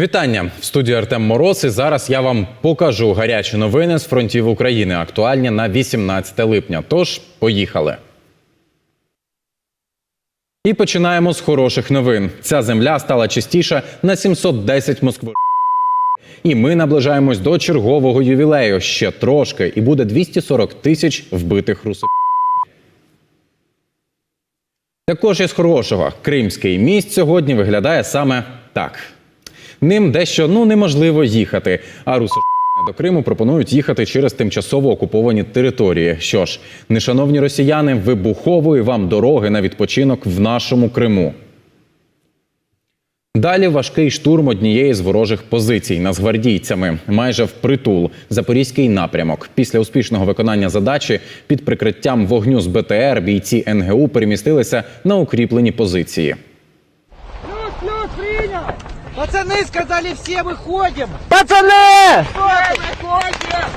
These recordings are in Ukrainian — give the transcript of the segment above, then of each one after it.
Вітання в студії Артем Мороз. І зараз я вам покажу гарячі новини з фронтів України, актуальні на 18 липня. Тож поїхали. І починаємо з хороших новин. Ця земля стала чистіша на 710 Москви. І ми наближаємось до чергового ювілею. Ще трошки, і буде 240 тисяч вбитих русо. Також із хорошого Кримський міст сьогодні виглядає саме так. Ним дещо ну неможливо їхати. А русо до Криму пропонують їхати через тимчасово окуповані території. Що ж, нешановні росіяни, вибухової вам дороги на відпочинок в нашому Криму. Далі важкий штурм однієї з ворожих позицій нацгвардійцями, майже впритул запорізький напрямок. Після успішного виконання задачі під прикриттям вогню з БТР бійці НГУ перемістилися на укріплені позиції. Пацаны сказали, все выходим! Пацаны! Выходим!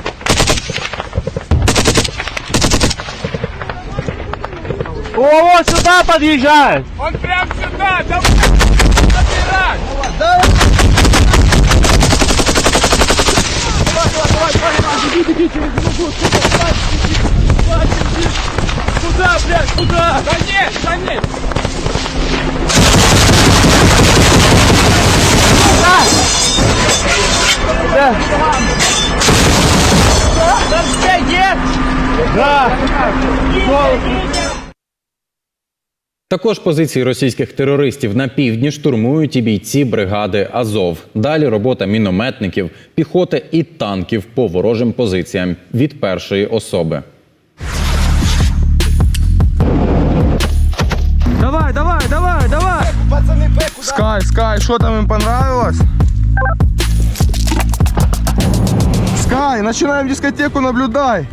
О, вот сюда подъезжает! Он прям сюда! Давай! Забирай! Куда, Також позиції російських терористів на півдні штурмують і бійці бригади Азов. Далі робота мінометників, піхоти і танків по ворожим позиціям від першої особи. Давай, давай, давай, давай! Пацаны, Б? Скай, Скай, що там їм понравилось? Скай, починаємо дискотеку, наблюдай.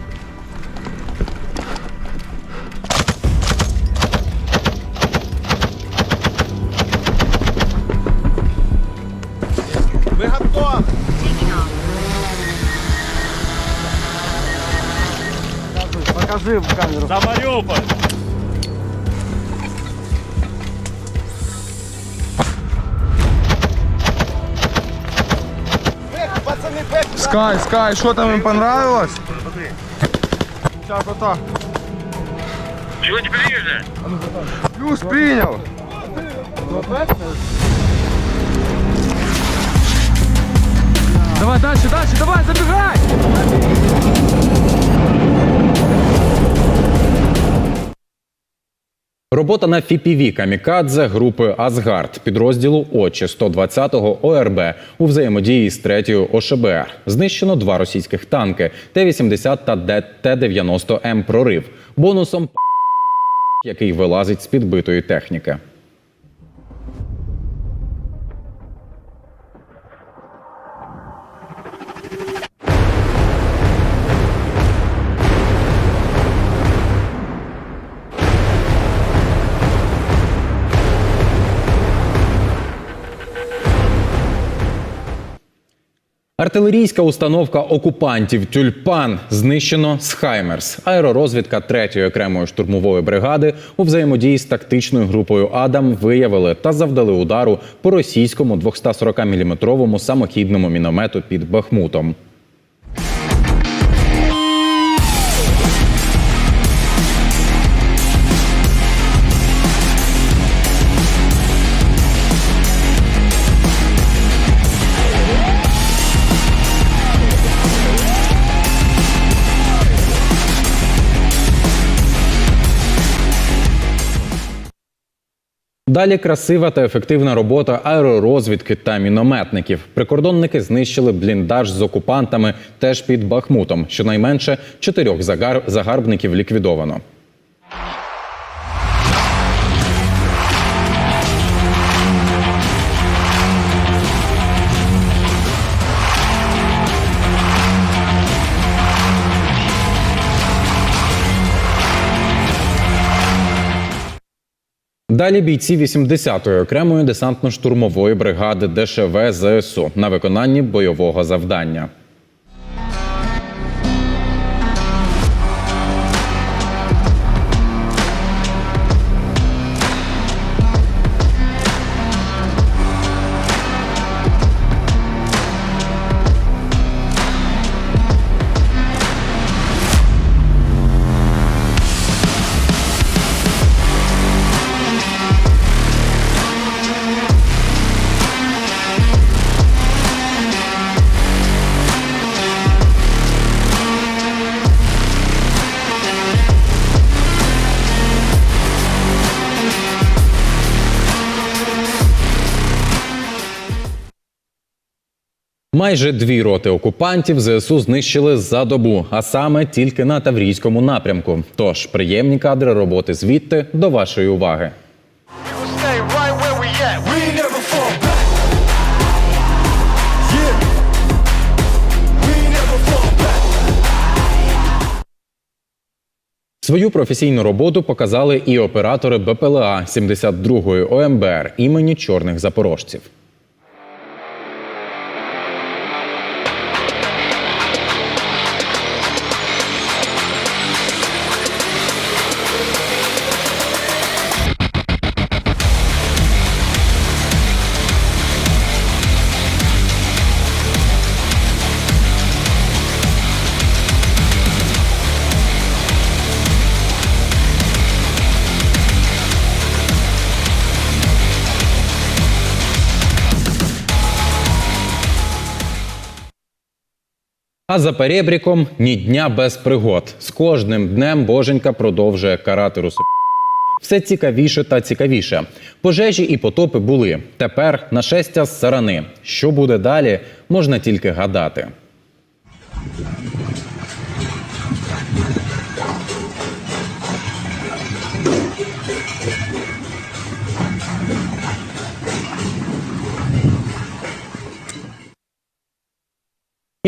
Покажи в камеру. За Мариуполь! Скай, Скай, що там їм понравилось? Сейчас вот так. Чего не ближе? Плюс принял. Давай дальше, дальше, давай, забегай! Робота на FPV «Камікадзе» групи Асгард підрозділу Очі 120-го ОРБ у взаємодії з 3-ю ОШБР. Знищено два російських танки Т-80 та Т-90М прорив. Бонусом який вилазить з підбитої техніки. Артилерійська установка окупантів Тюльпан знищено з Хаймерс. Аеророзвідка 3-ї окремої штурмової бригади у взаємодії з тактичною групою Адам виявили та завдали удару по російському 240-мм самохідному міномету під Бахмутом. Далі красива та ефективна робота аеророзвідки та мінометників. Прикордонники знищили бліндаж з окупантами теж під Бахмутом. Щонайменше чотирьох загарбників ліквідовано. Далі бійці 80-ї окремої десантно-штурмової бригади ДШВ ЗСУ на виконанні бойового завдання. Майже дві роти окупантів ЗСУ знищили за добу, а саме тільки на Таврійському напрямку. Тож приємні кадри роботи звідти до вашої уваги. Свою професійну роботу показали і оператори БПЛА 72-ї ОМБР імені чорних запорожців. За перебріком ні дня без пригод. З кожним днем боженька продовжує карати руси. Все цікавіше та цікавіше. Пожежі і потопи були. Тепер нашестя з сарани. Що буде далі, можна тільки гадати.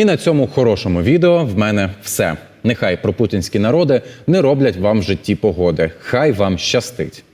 І на цьому хорошому відео в мене все. Нехай пропутінські народи не роблять вам в житті погоди. Хай вам щастить.